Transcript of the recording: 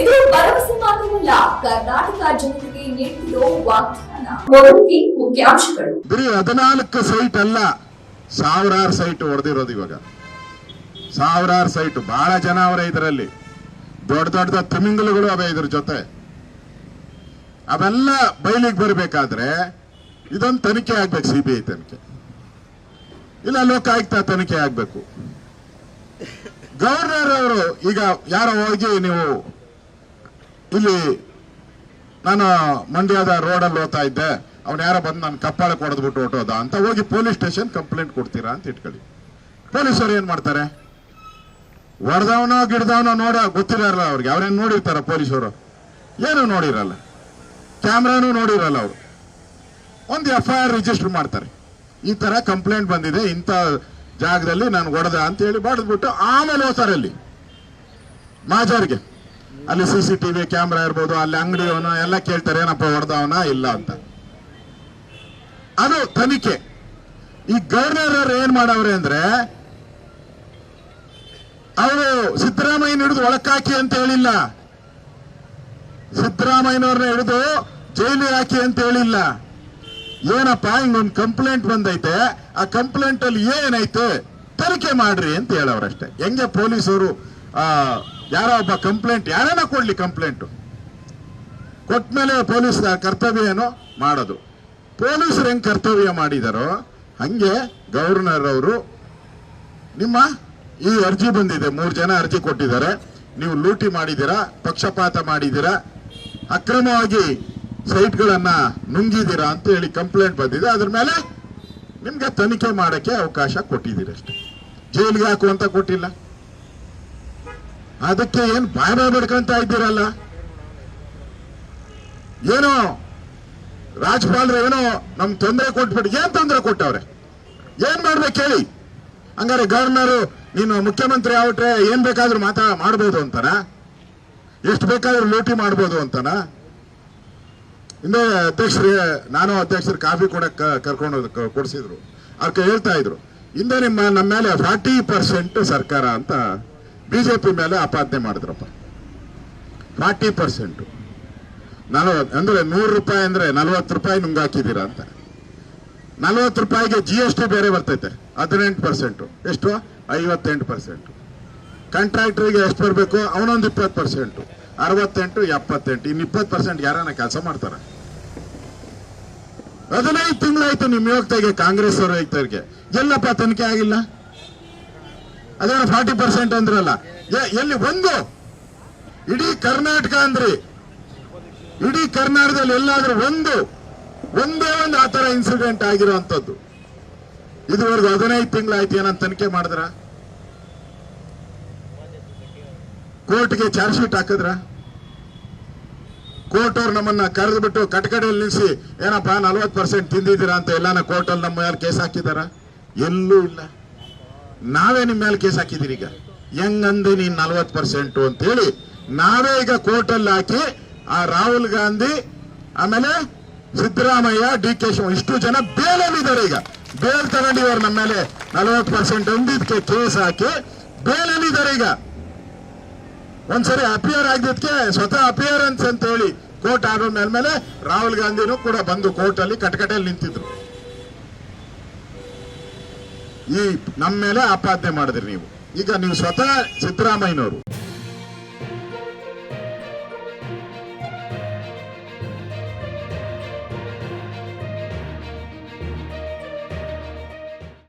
ಇದು ಭರವಸೆ ಮಾತ್ರವಲ್ಲ, ಕರ್ನಾಟಕ ಜನತೆಗೆ ನೀಡಿರೋ ವಾಗ್ದಾನ. ಮುಖ್ಯಾಂಶಗಳು. ಬರೀ ಹದಿನಾಲ್ಕು ಸೈಟ್ ಅಲ್ಲ, ಸಾವಿರಾರು ಸೈಟ್ ಹೊಡೆದಿರೋದು ಇವಾಗ. ಸಾವಿರಾರು ಸೈಟ್, ಬಹಳ ಜನ ಅವರೇ ಇದರಲ್ಲಿ. ದೊಡ್ಡ ದೊಡ್ಡ ತಿಮಿಂಗಲುಗಳು ಅವೆ ಇದ್ರ ಜೊತೆ. ಅವೆಲ್ಲ ಬಯಲಿಗೆ ಬರಬೇಕಾದ್ರೆ ಇದೊಂದು ತನಿಖೆ ಆಗ್ಬೇಕು ಸಿ ಬಿ ಐ ತನಿಖೆ. ಇಲ್ಲ, ಲೋಕಾಯುಕ್ತ ತನಿಖೆ ಆಗ್ಬೇಕು. ಗವರ್ನರ್ ಅವರು ಈಗ ಯಾರೋ ಹೋಗಿ ನೀವು ಇಲ್ಲಿ ನಾನು ಮಂಡ್ಯದ ರೋಡಲ್ಲಿ ಹೋಗ್ತಾ ಇದ್ದೆ. ಅವ್ನು ಯಾರೋ ಬಂದು ನಾನು ಕಪ್ಪಾಳಕ್ಕೆ ಹೊಡೆದ್ಬಿಟ್ಟು ಹೊಟ್ಟೋದ ಅಂತ ಹೋಗಿ ಪೊಲೀಸ್ ಸ್ಟೇಷನ್ ಕಂಪ್ಲೇಂಟ್ ಕೊಡ್ತೀರಾ ಅಂತ ಇಟ್ಕೊಳ್ಳಿ. ಪೊಲೀಸರು ಏನ್ ಮಾಡ್ತಾರೆ? ಹೊಡೆದವನೋ ಗಿಡ್ದವನೋ ನೋಡ ಗೊತ್ತಿರಲ್ಲ ಅವ್ರಿಗೆ. ಅವ್ರೇನು ನೋಡಿರ್ತಾರ ಪೊಲೀಸರು? ಏನು ನೋಡಿರಲ್ಲ. ಕ್ಯಾಮ್ರಾನು ನೋಡಿರಲ್ಲ ಅವರು. ಒಂದು ಎಫ್ ಐ ಆರ್ ರಿಜಿಸ್ಟರ್ ಮಾಡ್ತಾರೆ. ಈ ತರ ಕಂಪ್ಲೇಂಟ್ ಬಂದಿದೆ. ಇಂಥ ಜಾಗದಲ್ಲಿ ನಾನು ಹೊಡೆದ ಅಂತ ಹೇಳಿ ಬಡ್ದ್ಬಿಟ್ಟು ಆಮೇಲೆ ಹೋಗ್ತಾರೆ ಅಲ್ಲಿ. ಮಾಜಾರ್ಗೆ. ಅಲ್ಲಿ ಸಿ ಸಿ ಟಿವಿ ಕ್ಯಾಮ್ರಾ ಇರ್ಬೋದು, ಅಲ್ಲಿ ಅಂಗಡಿಯವನು ಎಲ್ಲ ಕೇಳ್ತಾರೆ, ಏನಪ್ಪ ಹೊಡೆದವನ ಇಲ್ಲ ಅಂತ. ಅದು ತನಿಖೆ. ಈ ಗವರ್ನರ್ ಅವ್ರು ಏನ್ ಮಾಡವ್ರೆ ಅಂದ್ರೆ, ಅವರು ಸಿದ್ದರಾಮಯ್ಯನ ಹಿಡಿದು ಒಳಕಾಕಿ ಅಂತ ಹೇಳಿಲ್ಲ. ಸಿದ್ದರಾಮಯ್ಯನವ್ರನ್ನ ಹಿಡಿದು ಜೈಲಿಗೆ ಹಾಕಿ ಅಂತ ಹೇಳಿಲ್ಲ. ಏನಪ್ಪ, ಹಿಂಗೊಂದು ಕಂಪ್ಲೇಂಟ್ ಬಂದೈತೆ. ಆ ಕಂಪ್ಲೇಂಟ್ ಅಲ್ಲಿ ಏನೈತೆ ತನಿಖೆ ಮಾಡ್ರಿ ಅಂತ ಹೇಳವ್ರಷ್ಟೇ. ಹೆಂಗೆ ಪೊಲೀಸರು ಯಾರೋ ಒಬ್ಬ ಕಂಪ್ಲೇಂಟ್, ಯಾರನ್ನ ಕೊಡ್ಲಿ ಕಂಪ್ಲೇಂಟ್? ಕೊಟ್ಮೇಲೆ ಪೊಲೀಸ್ ಕರ್ತವ್ಯ ಏನೋ ಮಾಡೋದು. ಪೊಲೀಸರು ಹೆಂಗ್ ಕರ್ತವ್ಯ ಮಾಡಿದಾರೋ, ಹಂಗೆ ಗವರ್ನರ್ ಅವರು, ನಿಮ್ಮ ಈ ಅರ್ಜಿ ಬಂದಿದೆ, ಮೂರು ಜನ ಅರ್ಜಿ ಕೊಟ್ಟಿದ್ದಾರೆ, ನೀವು ಲೂಟಿ ಮಾಡಿದ್ದೀರಾ, ಪಕ್ಷಪಾತ ಮಾಡಿದ್ದೀರಾ, ಅಕ್ರಮವಾಗಿ ಸೈಟ್ಗಳನ್ನ ನುಂಗಿದ್ದೀರಾ ಅಂತ ಹೇಳಿ ಕಂಪ್ಲೇಂಟ್ ಬಂದಿದೆ. ಅದ್ರ ಮೇಲೆ ನಿಮ್ಗೆ ತನಿಖೆ ಮಾಡಕ್ಕೆ ಅವಕಾಶ ಕೊಟ್ಟಿದ್ದೀರಿ ಅಷ್ಟೇ ಜೈಲಿಗೆ ಹಾಕುವಂತ ಕೊಟ್ಟಿಲ್ಲ. ಅದಕ್ಕೆ ಏನ್ ಭಯ ಬಾಯ್ ಬಿಡ್ಕೊಂತ ಇದ್ದೀರಲ್ಲ? ಏನೋ ರಾಜ್ಪಾಲ್ರು ಏನೋ ನಮ್ ತೊಂದರೆ ಕೊಟ್ಬಿಟ್ಟು ಏನ್ ತೊಂದರೆ ಕೊಟ್ಟವ್ರೆ? ಏನ್ ಮಾಡ್ಬೇಕು ಹೇಳಿ ಹಂಗಾರೆ ಗವರ್ನರು, ನೀನು ಮುಖ್ಯಮಂತ್ರಿ ಆಗ್ಬಿಟ್ರೆ ಏನ್ ಬೇಕಾದ್ರೂ ಮಾತಾ ಮಾಡ್ಬೋದು ಅಂತಾನ? ಎಷ್ಟು ಬೇಕಾದ್ರೂ ಲೂಟಿ ಮಾಡ್ಬೋದು ಅಂತಾನ? ಹಿಂದೆ ಅಧ್ಯಕ್ಷರಿಗೆ ನಾನು ಅಧ್ಯಕ್ಷರು ಕಾಫಿ ಕೊಡಕ್ ಕರ್ಕೊಂಡು ಕೊಡಿಸಿದ್ರು. ಅವ್ರ ಹೇಳ್ತಾ ಇದ್ರು, ಹಿಂದೆ ನಿಮ್ಮ ನಮ್ಮ ಮೇಲೆ ಫಾರ್ಟಿ ಪರ್ಸೆಂಟ್ ಸರ್ಕಾರ ಅಂತ ಬಿಜೆಪಿ ಮೇಲೆ ಆಪಾದನೆ ಮಾಡಿದ್ರಪ್ಪ. Forty percent. ನಲವತ್ತು ಅಂದ್ರೆ ನೂರು ರೂಪಾಯಿ ಅಂದ್ರೆ ನಲ್ವತ್ತು ರೂಪಾಯಿ ನುಂಗಾಕಿದ್ದೀರಾ ಅಂತ. ನಲವತ್ತು ರೂಪಾಯಿಗೆ ಜಿ ಎಸ್ ಟಿ ಬೇರೆ ಬರ್ತೈತೆ. ಹದಿನೆಂಟು ಪರ್ಸೆಂಟ್. ಎಷ್ಟು? ಐವತ್ತೆಂಟು ಪರ್ಸೆಂಟ್. ಕಾಂಟ್ರಾಕ್ಟ್ರಿಗೆ ಎಷ್ಟು ಬರಬೇಕು? ಅವನೊಂದು ಇಪ್ಪತ್ತು ಪರ್ಸೆಂಟು. ಅರವತ್ತೆಂಟು, ಎಪ್ಪತ್ತೆಂಟು. ಇನ್ನು ಇಪ್ಪತ್ತು ಪರ್ಸೆಂಟ್ ಯಾರನ್ನ ಕೆಲಸ ಮಾಡ್ತಾರ? ಹದಿನೈದು ತಿಂಗಳಾಯ್ತು ನಿಮ್ಮ ಯೋಗ್ತಾಗೆ ಕಾಂಗ್ರೆಸ್ ಅವರ ಯೋಗ್ತಾರಿಗೆ ಎಲ್ಲಪ್ಪ ತನಿಖೆ ಆಗಿಲ್ಲ? ಅದೇನೋ ಫಾರ್ಟಿ ಪರ್ಸೆಂಟ್ ಅಂದ್ರಲ್ಲ. ಎಲ್ಲಿ ಒಂದು? ಇಡೀ ಕರ್ನಾಟಕ ಅಂದ್ರಿ. ಇಡೀ ಕರ್ನಾಟಕದಲ್ಲಿ ಎಲ್ಲಾದ್ರೂ ಒಂದು, ಒಂದೇ ಒಂದು ಆತರ ಇನ್ಸಿಡೆಂಟ್ ಆಗಿರುವಂತದ್ದು ಇದುವರೆಗೂ ಹದಿನೈದು ತಿಂಗಳಾಯ್ತು, ಏನಂತ ತನಿಖೆ ಮಾಡಿದ್ರ? ಕೋರ್ಟ್ಗೆ ಚಾರ್ಜ್ ಶೀಟ್ ಹಾಕಿದ್ರ? ಕೋರ್ಟ್ ಅವ್ರು ನಮ್ಮನ್ನ ಕರೆದು ಬಿಟ್ಟು ಕಟಕಡೆಯಲ್ಲಿ ನಿಲ್ಲಿಸಿ ಏನಪ್ಪಾ ನಲ್ವತ್ತು ಪರ್ಸೆಂಟ್ ತಿಂದಿದ್ದೀರಾ ಅಂತ ಎಲ್ಲಾನ ಕೋರ್ಟಲ್ಲಿ ನಮ್ಮ ಮೇಲೆ ಕೇಸ್ ಹಾಕಿದಾರ ಎಲ್ಲೂ ಇಲ್ಲ. ನಾವೇ ನಿಮ್ಮ ಮೇಲೆ ಕೇಸ್ ಹಾಕಿದಿರಿ ಈಗ. ಹೆಂಗಂದು ನೀನ್ ನಲ್ವತ್ತು ಪರ್ಸೆಂಟ್ ಅಂತ ಹೇಳಿ ನಾವೇ ಈಗ ಕೋರ್ಟಲ್ಲಿ ಹಾಕಿ ಆ ರಾಹುಲ್ ಗಾಂಧಿ, ಆಮೇಲೆ ಸಿದ್ದರಾಮಯ್ಯ, ಡಿ ಕೆ ಶಿವ ಇಷ್ಟು ಜನ ಬೇಲಲ್ಲಿದ್ದಾರೆ ಈಗ. ಬೇಲ್ ತಗೊಂಡಿದ್ದಾರೆ ನಮ್ಮ ಮೇಲೆ. ನಲವತ್ತು ಪರ್ಸೆಂಟ್ ಅಂದಿದ್ಕೆ ಕೇಸ್ ಹಾಕಿ ಬೇಲಲ್ಲಿದ್ದಾರೆ ಈಗ. ಒಂದ್ಸರಿ ಅಪಿಯರ್ ಆಗಿದ್ದಕ್ಕೆ ಸ್ವತಃ ಅಪಿಯರೆನ್ಸ್ ಅಂತ ಹೇಳಿ ಕೋರ್ಟ್ ಆಗೋ ಮೇಲ್ಮೇಲೆ ರಾಹುಲ್ ಗಾಂಧಿನೂ ಕೂಡ ಬಂದು ಕೋರ್ಟ್ ಅಲ್ಲಿ ಕಟಕಟೆಯಲ್ಲಿ ನಿಂತಿದ್ರು. ಈ ನಮ್ಮ ಮೇಲೆ ಆಪಾದನೆ ಮಾಡಿದ್ರಿ ನೀವು. ಈಗ ನೀವು ಸ್ವತಃ ಸಿದ್ದರಾಮಯ್ಯನವರು.